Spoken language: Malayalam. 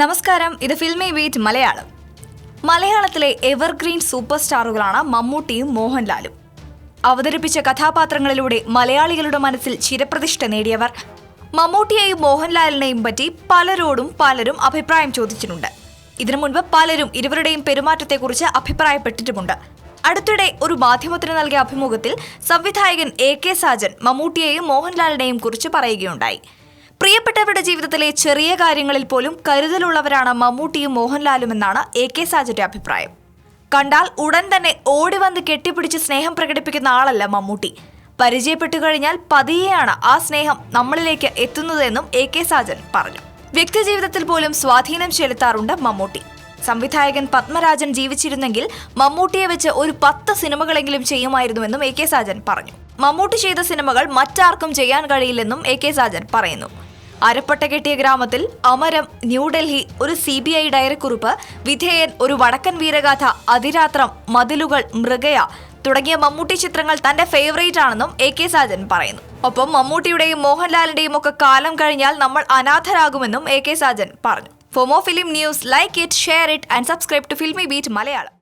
നമസ്കാരം. ഇത് ഫിൽമി ബീറ്റ് മലയാളം. മലയാളത്തിലെ എവർഗ്രീൻ സൂപ്പർ സ്റ്റാറുകളാണ് മമ്മൂട്ടിയും മോഹൻലാലും. അവതരിപ്പിച്ച കഥാപാത്രങ്ങളിലൂടെ മലയാളികളുടെ മനസ്സിൽ ചിരപ്രതിഷ്ഠ നേടിയവർ മമ്മൂട്ടിയെയും മോഹൻലാലിനെയും പറ്റി പലരോടും പലരും അഭിപ്രായം ചോദിച്ചിട്ടുണ്ട്. ഇതിനു മുൻപ് പലരും ഇരുവരുടെയും പെരുമാറ്റത്തെക്കുറിച്ച് അഭിപ്രായപ്പെട്ടിട്ടുമുണ്ട്. അടുത്തിടെ ഒരു മാധ്യമത്തിന് നൽകിയ അഭിമുഖത്തിൽ സംവിധായകൻ എ കെ സാജൻ മമ്മൂട്ടിയെയും മോഹൻലാലിനെയും കുറിച്ച് പറയുകയുണ്ടായി. പ്രിയപ്പെട്ടവരുടെ ജീവിതത്തിലെ ചെറിയ കാര്യങ്ങളിൽ പോലും കരുതലുള്ളവരാണ് മമ്മൂട്ടിയും മോഹൻലാലും എന്നാണ് എ കെ സാജന്റെ അഭിപ്രായം. കണ്ടാൽ ഉടൻ തന്നെ ഓടി വന്ന് കെട്ടിപ്പിടിച്ച് സ്നേഹം പ്രകടിപ്പിക്കുന്ന ആളല്ല മമ്മൂട്ടി. പരിചയപ്പെട്ടു കഴിഞ്ഞാൽ പതിയെയാണ് ആ സ്നേഹം നമ്മളിലേക്ക് എത്തുന്നതെന്നും എ കെ സാജൻ പറഞ്ഞു. വ്യക്തിജീവിതത്തിൽ പോലും സ്വാധീനം ചെലുത്താറുണ്ട് മമ്മൂട്ടി. സംവിധായകൻ പത്മരാജൻ ജീവിച്ചിരുന്നെങ്കിൽ മമ്മൂട്ടിയെ വെച്ച് ഒരു പത്ത് സിനിമകളെങ്കിലും ചെയ്യുമായിരുന്നുവെന്നും എ കെ സാജൻ പറഞ്ഞു. മമ്മൂട്ടി ചെയ്ത സിനിമകൾ മറ്റാർക്കും ചെയ്യാൻ കഴിയില്ലെന്നും എ കെ സാജൻ പറയുന്നു. അരപ്പട്ട കെട്ടിയ ഗ്രാമത്തിൽ Amaram New Delhi Oru C B I Diarykurippu Vidheyan Oru Vadakkan Veeragatha Athirathram മതിലുകൾ മൃഗയ തുടങ്ങിയ മമ്മൂട്ടി ചിത്രങ്ങൾ തന്റെ ഫേവറേറ്റ് ആണെന്നും എ കെ സാജൻ പറയുന്നു. ഒപ്പം മമ്മൂട്ടിയുടെയും മോഹൻലാലിന്റെയും ഒക്കെ കാലം കഴിഞ്ഞാൽ നമ്മൾ അനാഥരാകുമെന്നും എ കെ സാജൻ പറഞ്ഞു. ഫോമോ film news like it share it and subscribe to Filmibeat Malayalam